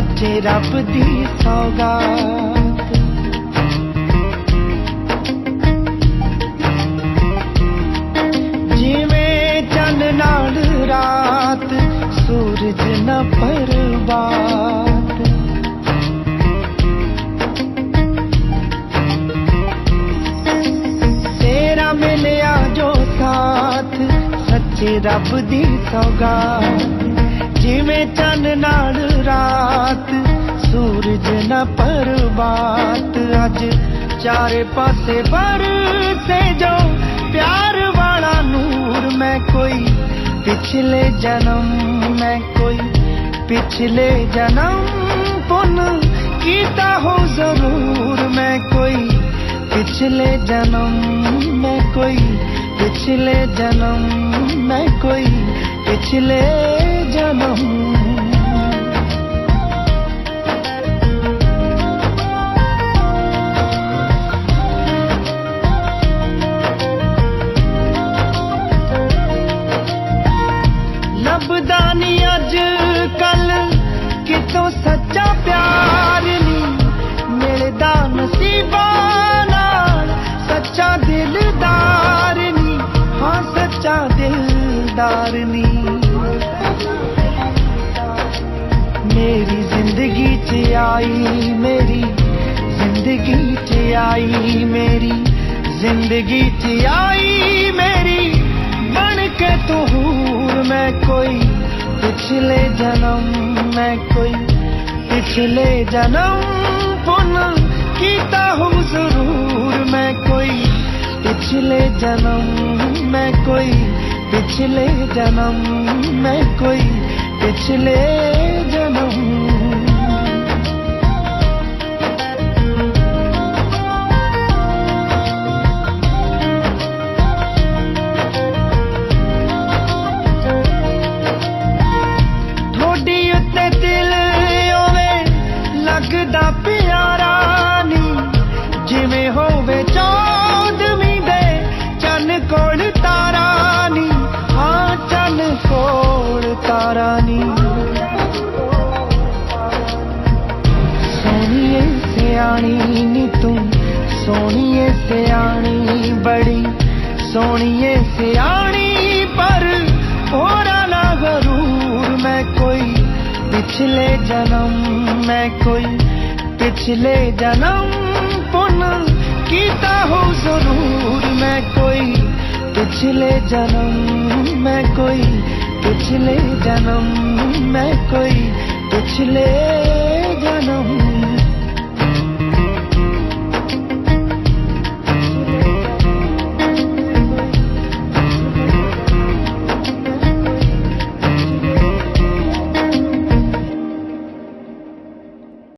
ਸੱਚੇ ਰੱਬ ਦੀ ਸੌਗਾਤ। ਜਿਵੇਂ ਚੰਨ ਨਾਲ ਰਾਤ ਸੂਰਜ ਨਾ ਪਰਬਾਤ ਤੇਰਾ ਮਿਲਿਆ ਜੋ ਸਾਥ ਸੱਚੇ ਰੱਬ ਦੀ ਸੌਗਾਤ। ਜਿਵੇਂ ਚੰਨ ਨਾਲ ਰਾਤ ਸੂਰਜ ਨਾ ਪਰਬਾਤ ਅੱਜ ਚਾਰੇ ਪਾਸੇ ਬਰਸੇ ਜੋ ਪਿਆਰ ਵਾਲਾ ਨੂਰ ਮੈਂ ਕੋਈ ਪਿਛਲੇ ਜਨਮ ਮੈਂ ਕੋਈ ਪਿਛਲੇ ਜਨਮ ਪੁੰਨ ਕੀਤਾ ਹੋ ਜ਼ਰੂਰ ਮੈਂ ਕੋਈ पिछले जन्म में कोई पिछले जन्म में कोई पिछले जन्म आई मेरी, ज़िंदगी च आई मेरी, ज़िंदगी च आई मेरी। बन के तो मैं कोई, पिछले जन्म मैं कोई, पिछले जन्म पुन कीता हूँ ज़रूर मैं कोई, पिछले जन्म मैं कोई, पिछले जन्म मैं कोई, पिछले जन्म सोनिए सियानी बड़ी, सोनिए सियानी पर होना ना ज़रूर मैं कोई। पिछले जन्म मैं कोई, पिछले जन्म पुन कीता हो ज़रूर मैं कोई। पिछले जन्म मैं कोई, पिछले जन्म मैं कोई, पिछले